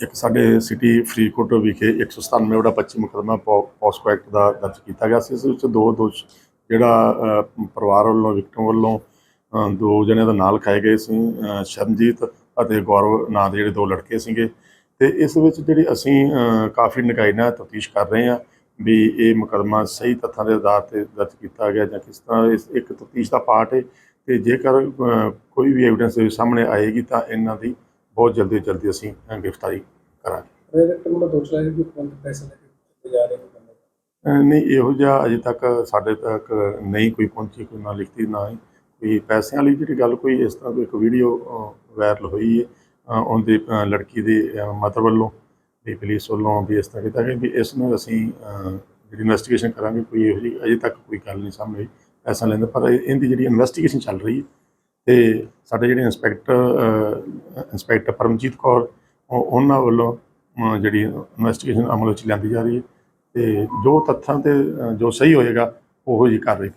ਇੱਕ ਸਾਡੇ ਸਿਟੀ ਫਰੀਦਕੋਟ ਵਿਖੇ 197 ਵੜਾ 25 ਮੁਕੱਦਮਾ ਪੋਸਕੋ ਐਕਟ ਦਾ ਦਰਜ ਕੀਤਾ ਗਿਆ ਸੀ। ਇਸ ਵਿੱਚ ਦੋ ਦੋਸ਼, ਜਿਹੜਾ ਪਰਿਵਾਰ ਵੱਲੋਂ, ਵਿਕਟਮ ਵੱਲੋਂ ਦੋ ਜਣਿਆਂ ਦਾ ਨਾਂ ਲਿਖਾਏ ਗਏ ਸੀ ਸ਼ਰਨਜੀਤ ਅਤੇ ਗੌਰਵ ਨਾਂ ਦੇ ਜਿਹੜੇ ਦੋ ਲੜਕੇ ਸੀਗੇ। ਤੇ ਇਸ ਵਿੱਚ ਜਿਹੜੀ ਅਸੀਂ ਕਾਫੀ ਨਿਕਾਈ ਨਾਲ ਤਫਤੀਸ਼ ਕਰ ਰਹੇ ਹਾਂ ਵੀ ਇਹ ਮੁਕੱਦਮਾ ਸਹੀ ਤੱਥਾਂ ਦੇ ਆਧਾਰ ਤੇ ਦਰਜ ਕੀਤਾ ਗਿਆ ਜਾਂ ਕਿਸ ਤਰ੍ਹਾਂ ਇਸ, ਇੱਕ ਤਫਤੀਸ਼ ਦਾ ਪਾਰਟ ਹੈ। ਤੇ ਜੇਕਰ ਕੋਈ ਵੀ ਐਵੀਡੈਂਸ ਸਾਹਮਣੇ ਆਏਗੀ ਤਾਂ ਇਹਨਾਂ ਦੀ ਬਹੁਤ ਜਲਦੀ ਜਲਦੀ ਅਸੀਂ ਗ੍ਰਿਫਤਾਰੀ ਕਰਾਂਗੇ। ਰੇਗਟ ਵੱਲੋਂ ਦੋਸ਼ ਲਾਇਆ ਕਿ ਤੁਰੰਤ ਪੈਸੇ ਲੈ ਕੇ ਦਿੱਤੇ ਜਾ ਰਹੇ ਨੇ ਬੰਦੇ? ਅ, ਨਹੀਂ ਇਹੋ ਜਿਹਾ ਅਜੇ ਤੱਕ ਸਾਡੇ ਤੱਕ ਨਹੀਂ ਕੋਈ ਪਹੁੰਚੀ ਕੋਈ ਨਾ ਲਿਖਤੀ ਨਾ ਹੀ ਕੋਈ ਪੈਸਿਆਂ ਵਾਲੀ ਜਿਹੜੀ ਗੱਲ ਕੋਈ ਇਸ ਤਰ੍ਹਾਂ ਕੋਈ ਇੱਕ ਵੀਡੀਓ ਵਾਇਰਲ ਹੋਈ ਹੈ ਉਹਦੀ ਲੜਕੀ ਦੇ ਮਦਰ ਵੱਲੋਂ ਵੀ ਪੁਲਿਸ ਵੱਲੋਂ ਵੀ ਇਸ ਤਰ੍ਹਾਂ ਕੀਤਾ ਕਿ ਵੀ ਇਸ ਨੂੰ ਅਸੀਂ ਜਿਹੜੀ ਇਨਵੈਸਟੀਗੇਸ਼ਨ ਕਰਾਂਗੇ ਕੋਈ ਇਹੋ ਜਿਹੀ ਅਜੇ ਤੱਕ ਕੋਈ ਗੱਲ ਨਹੀਂ ਸਾਹਮਣੇ ਆਈ ਪੈਸਾ ਲੈਂਦੇ ਪਰ ਇਹ- ਇਹਦੀ ਜਿਹੜੀ ਇਨਵੈਸਟੀਗੇਸ਼ਨ ਚੱਲ ਰਹੀ ਹੈ ਤੇ ਸਾਡੇ ਜਿਹੜੇ ਇੰਸਪੈਕਟਰ ਇੰਸਪੈਕਟਰ ਪਰਮਜੀਤ ਕੌਰ, ਉਹ- ਉਹਨਾਂ ਵੱਲੋਂ ਜਿਹੜੀ ਇਨਵੈਸਟੀਗੇਸ਼ਨ ਅਮਲ ਵਿੱਚ ਲਿਆਂਦੀ ਜਾ ਰਹੀ ਹੈ ਤੇ ਜੋ ਤੱਥਾਂ ਤੇ ਜੋ ਸਹੀ ਹੋਏਗਾ, ਉਹੋ ਜੀ ਕਰ ਰਹੀ